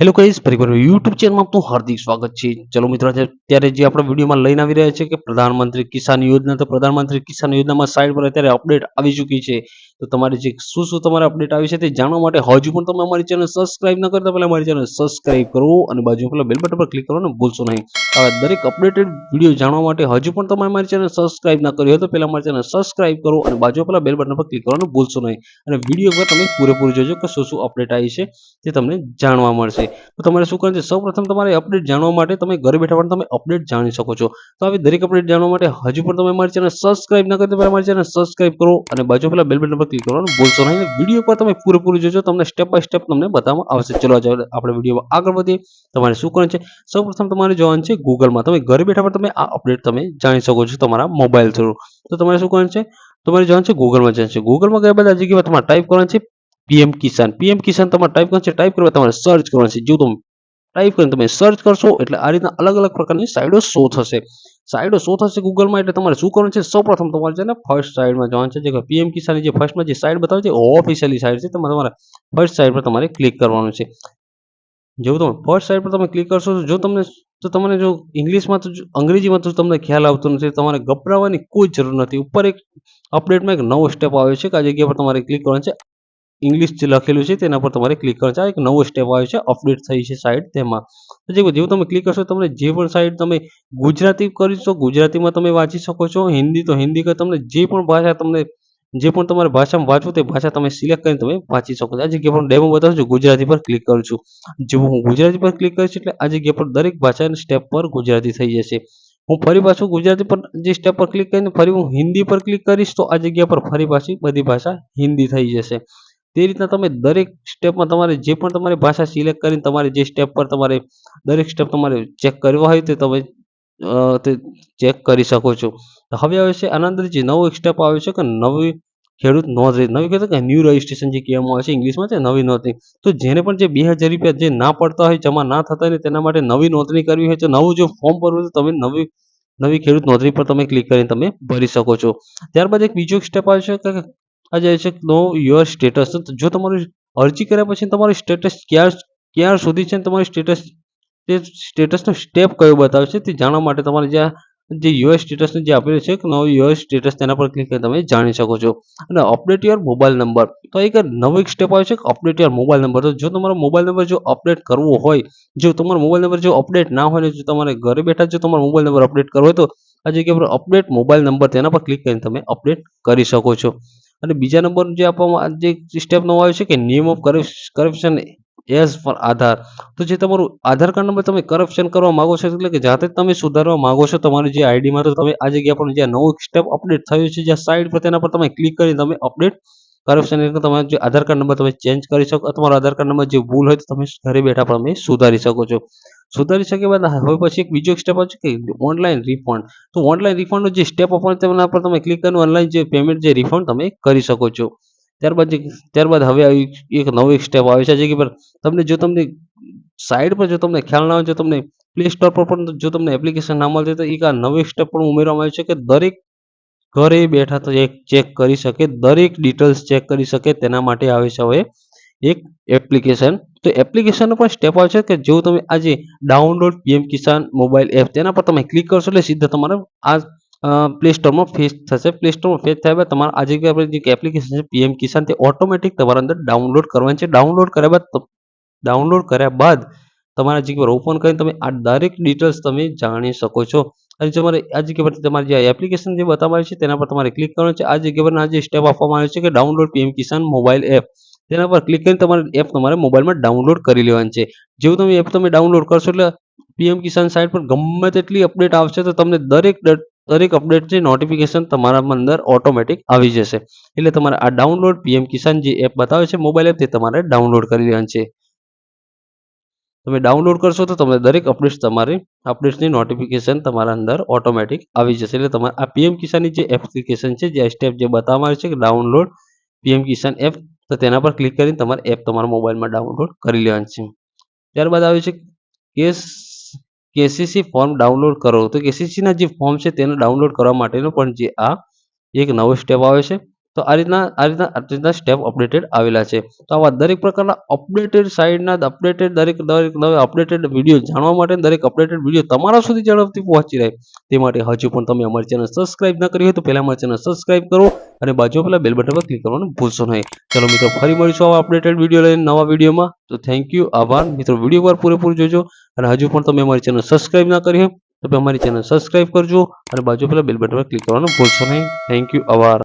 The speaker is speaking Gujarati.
હેલો કહીશ ફરી વાર યુટ્યુબ ચેનલમાં આપનું હાર્દિક સ્વાગત છે. ચલો મિત્રો અત્યારે જે આપણે વિડીયોમાં લઈને આવી રહ્યા છે કે પ્રધાનમંત્રી કિસાન યોજના, તો પ્રધાનમંત્રી કિસાન યોજનામાં સાઈડ પર અત્યારે અપડેટ આવી ચૂકી છે. તો તમારે જે શું શું તમારે અપડેટ આવી છે તે જાણવા માટે હજુ પણ તમે અમારી ચેનલ સબસ્ક્રાઇબ ન કરતા પહેલાં અમારી ચેનલ સબસ્ક્રાઇબ કરો અને બાજુ પેલા બેલ બટન પર ક્લિક કરવાનું ભૂલશો નહીં. આવા દરેક અપડેટેડ વીડિયો જાણવા માટે હજુ પણ તમે અમારી ચેનલ સબસ્ક્રાઇબ ન કરી હોય તો પહેલાં અમારી ચેનલ સબસ્ક્રાઇબ કરો અને બાજુ પેલા બેલ બટન પર ક્લિક કરવાનું ભૂલશો નહીં. અને વીડિયો પર તમે પૂરેપૂરું જોજો કે શું શું અપડેટ આવી છે તે તમને જાણવા મળશે. તો તમારે શું કરવાનું છે? સૌપ્રથમ તમારે અપડેટ જાણવા માટે તમે ઘરે બેઠા પણ તમે અપડેટ જાણી શકો છો. તો આવી દરેક અપડેટ જાણવા માટે હજુ પણ તમે અમારી ચેનલ સબસ્ક્રાઇબ ન કરી તો પહેલા અમારી ચેનલ સબસ્ક્રાઇબ કરો અને બાજુ પેલા બેલ બટન પર ક્લિક કરવાનું ભૂલશો નહીં વીડિયો પર તમે પૂરેપૂરું જોજો, તમને સ્ટેપ બાય સ્ટેપ તમને બતાવવામાં આવશે. ચલો આપણે વિડીયોમાં આગળ વધીએ. તમારે શું કરવાનું છે? સૌપ્રથમ તમારે જોવાનું છે ગૂગલમાં તમે ઘરે બેઠા પણ તમે આ અપડેટ તમે જાણી શકો છો તમારા મોબાઈલ થ્રુ તો તમારે શું કરવાનું છે? તમારે જવાનું છે ગૂગલમાં જવાનું છે. ગૂગલમાં ગયા બધા જગ્યાએ તમારે ટાઈપ કરવાનું છે પીએમ કિસાન પીએમ કિસાન તમારે ટાઈપ કરવાનું છે ટાઈપ કરવા તમારે સર્ચ કરવાનું છે. જો તમે ટાઈપ કરીને તમે સર્ચ કરશો, એટલે આ રીતના અલગ અલગ પ્રકારની સાઇડો શો થશે. સાઇડો શો થશે ગૂગલમાં એટલે તમારે શું કરવાનું છે? સૌપ્રથમ તમારે છે ને ફર્સ્ટ સાઇડમાં જવાનું છે. જે પીએમ કિસાનની જે ફર્સ્ટમાં જે સાઇડ બતાવે છે ઓફિશિયલી સાઇડ છે. તમારે તમારે ફર્સ્ટ સાઇડ પર તમારે ક્લિક કરવાનું છે. જેવું તમે ફર્સ્ટ સાઇડ પર તમે ક્લિક કરશો જો તમને, તો તમને જો ઇંગ્લિશમાં તો અંગ્રેજીમાં, તો તમને ખ્યાલ આવતો નથી. તમારે ગભરાવાની કોઈ જરૂર નથી. ઉપર એક અપડેટમાં એક નવો સ્ટેપ આવે છે કે આ જગ્યા પર તમારે ક્લિક કરવાનું છે. ઇંગ્લિશ જે લખેલું છે તેના પર તમારે ક્લિક છે એક નવો સ્ટેપ આવે છે અપડેટ થઈ છે સાઇટ તેમાં. તો જેવું તમે ક્લિક કરશો, તમને જે પણ સાઇટ તમે ગુજરાતી કરીશો ગુજરાતીમાં તમે વાંચી શકો છો. હિન્દી તો હિન્દી કે તમને જે પણ ભાષા તમને, જે પણ તમારે ભાષામાં વાંચવું તે ભાષા તમે સિલેક્ટ કરીને તમે વાંચી શકો છો. આ જગ્યા પર ડેમો બતાવું છું, ગુજરાતી પર ક્લિક કરું છું. જેવું હું ગુજરાતી પર ક્લિક કરીશ એટલે આ જગ્યા પર દરેક ભાષાના સ્ટેપ પર ગુજરાતી થઈ જશે. હું ફરી પાછું ગુજરાતી પર જે સ્ટેપ પર ક્લિક કરીને ફરી હું હિન્દી પર ક્લિક કરીશ તો આ જગ્યા પર ફરી પાછી બધી ભાષા હિન્દી થઈ જશે. તે રીતના તમે દરેક સ્ટેપમાં તમારે જે પણ તમારી ભાષા સિલેક્ટ કરીને તમારે જે સ્ટેપ પર તમારે દરેક સ્ટેપ તમારે ચેક કરવા હોય તે તમે તે ચેક કરી શકો છો. હવે આવે છે આના જે નવો એક સ્ટેપ આવ્યો છે કે નવી ખેડૂત નોંધણી નવી કહેતો કે ન્યૂ રજિસ્ટ્રેશન જે કહેવામાં આવે છે ઇંગ્લિશમાં છે નવી નોંધણી તો જેને પણ જે બે હજાર રૂપિયા જે ના પડતા હોય, જમા ના થતા હોય, તેના માટે નવી નોંધણી કરવી હોય તો નવું જો ફોર્મ ભરવું તો તમે નવી નવી ખેડૂત નોંધણી પર તમે ક્લિક કરીને તમે ભરી શકો છો. ત્યારબાદ એક બીજો સ્ટેપ આવે છે કે આ જે છે, નો યોર સ્ટેટસ જો તમારું અરજી કર્યા પછી તમારું સ્ટેટસ ક્યાં ક્યાં સુધી છે તમારું સ્ટેટસ તે સ્ટેટસનો સ્ટેપ કયો બતાવે છે તે જાણવા માટે તમારે જે આ, જે યુએસ સ્ટેટસનું જે આપેલું છે નવો યુએસ સ્ટેટસ તેના પર ક્લિક કરી તમે જાણી શકો છો. અને અપડેટ યોર મોબાઈલ નંબર તો એક નવો એક સ્ટેપ આવે છે અપડેટ યોર મોબાઈલ નંબર તો જો તમારો મોબાઈલ નંબર જો અપડેટ કરવો હોય, જો તમારો મોબાઈલ નંબર જો અપડેટ ના હોય ને, જો તમારે ઘરે બેઠા જો તમારો મોબાઈલ નંબર અપડેટ કરવો હોય, તો આ જગ્યા પર અપડેટ મોબાઈલ નંબર તેના પર ક્લિક કરીને તમે અપડેટ કરી શકો છો. અને બીજા નંબર જે આપવામાં જે સ્ટેપ નવો આવે છે કે નિયમ of correction as for Aadhaar, તો જે તમારું આધાર કાર્ડ નંબર તમે કરપ્શન કરવા માંગો છો એટલે કે જાતે તમે સુધારવા માંગો છો તમારી જે આઈડીમાં તો તમે આ જગ્યા પર જે નવું સ્ટેપ અપડેટ થયું છે, જ્યાં સાઈડ પર તેના પર તમે ક્લિક કરી તમે અપડેટ કરપ્શન એટલે તમારો જે આધાર કાર્ડ નંબર તમે ચેન્જ કરી શકો, તમારો આધાર કાર્ડ નંબર જે ભૂલ હોય તો તમે ઘરે બેઠા પણ તમે સુધારી શકો છો. સુધારી શકે બાદ હવે પછી એક બીજો સ્ટેપ આવશે કે ઓનલાઈન રિફંડ તો ઓનલાઈન રિફંડનો જે સ્ટેપ હોય તેના પર તમે ક્લિક કરીને ઓનલાઈન જે પેમેન્ટ જે રિફંડ તમે કરી શકો છો. ત્યારબાદ જે ત્યારબાદ હવે આવી એક નવો એક સ્ટેપ આવે છે જે કે તમને જો તમને સાઈડ પર જો તમને ખ્યાલ ના હોય, જો તમને પ્લે સ્ટોર પર પણ જો તમને એપ્લિકેશન ના મળતી તો એક આ નવી સ્ટેપ પણ ઉમેરવામાં આવ્યું છે કે દરેક ઘરે બેઠા તો એક ચેક કરી શકે, દરેક ડિટેલ્સ ચેક કરી શકે, તેના માટે આવે છે હવે એક એપ્લિકેશન તો એપ્લિકેશનનો પણ સ્ટેપ આવે છે કે જો તમે આજે download PM Kisan mobile app તેના પર તમે ક્લિક કરશો એટલે સીધા તમારે આ પ્લે સ્ટોરમાં ફેસ થશે. પ્લે સ્ટોરમાં ફેસ થયા બાદ તમારે આ જગ્યાએ આપણે જે એપ્લિકેશન છે પીએમ કિસાન તે ઓટોમેટિક તમારા અંદર ડાઉનલોડ કરવાની છે. ડાઉનલોડ કર્યા બાદ ડાઉનલોડ કર્યા બાદ તમારા જગ્યા પર ઓપન કરીને તમે આ દરેક ડિટેલ્સ તમે જાણી શકો છો. અને તમારે આ જગ્યા પર તમારી જે એપ્લિકેશન જે બતાવવામાં છે તેના પર તમારે ક્લિક કરવાનું છે. આ જગ્યા પર આ જે સ્ટેપ આપવામાં આવ્યો છે કે download PM Kisan mobile app તેના પર ક્લિક કરીને તમારે એપ તમારે મોબાઈલમાં ડાઉનલોડ કરી લેવાની છે. જેવું તમે એપ તમે ડાઉનલોડ કરશો એટલે પીએમ કિસાન સાઇટ પર ગમે તેટલી અપડેટ આવશે તો તમને દરેક દરેક અપડેટ છે નોટિફિકેશન તમારામાં અંદર ઓટોમેટિક આવી જશે. એટલે તમારે આ ડાઉનલોડ પીએમ કિસાન જે એપ બતાવે છે મોબાઈલ એપ તે તમારે ડાઉનલોડ કરી લેવાની છે. તમે ડાઉનલોડ કરશો તો તમને દરેક અપડેટ્સ તમારી અપડેટ્સની નોટિફિકેશન તમારા અંદર ઓટોમેટિક આવી જશે. એટલે તમારે આ પીએમ કિસાનની જે એપ્લિકેશન છે, જે સ્ટેપ જે બતાવવામાં આવે છે કે ડાઉનલોડ પીએમ કિસાન એપ તો તેના પર ક્લિક કરીને તમારે એપ તમારા મોબાઈલમાં ડાઉનલોડ કરી લેવાની છે. ત્યારબાદ આવે છે કેસ, કેસીસી ફોર્મ ડાઉનલોડ કરો. તો કેસીસીના જે ફોર્મ છે તેને ડાઉનલોડ કરવા માટેનો પણ જે આ એક નવો સ્ટેપ આવે છે. તો આ રીતના આ રીતના આ રીતના સ્ટેપ અપડેટેડ આવેલા છે. તો આવા દરેક પ્રકારના અપડેટેડ સાઇડના અપડેટેડ દરેક દરેક નવે અપડેટેડ વીડિયો જાણવા માટે દરેક અપડેટેડ વીડિયો તમારા સુધી ઝડપથી પહોંચી રહે. તે માટે હજુ પણ તમે અમારી ચેનલ સબસ્ક્રાઇબ ન કરી હોય તો પહેલાં અમારી ચેનલ સબસ્ક્રાઇબ કરો. અને બાજુ પેલા બેલ બટન પર ક્લિક કરવાનું ભૂલશો નહીં. ચલો મિત્રો, ફરી મળીશું આવા અપડેટેડ વીડિયો લઈને નવા વિડીયોમાં તો થેન્ક યુ આભાર. મિત્રો વીડિયો પર પૂરેપૂરું જોજો અને હજુ પણ તમે અમારી ચેનલ સબસ્ક્રાઇબ ના કરી હોય તો અમારી ચેનલ સબસ્ક્રાઇબ કરજો અને બાજુ પેલા બેલ બટન પર ક્લિક કરવાનું ભૂલશો નહીં. થેન્ક યુ આભાર.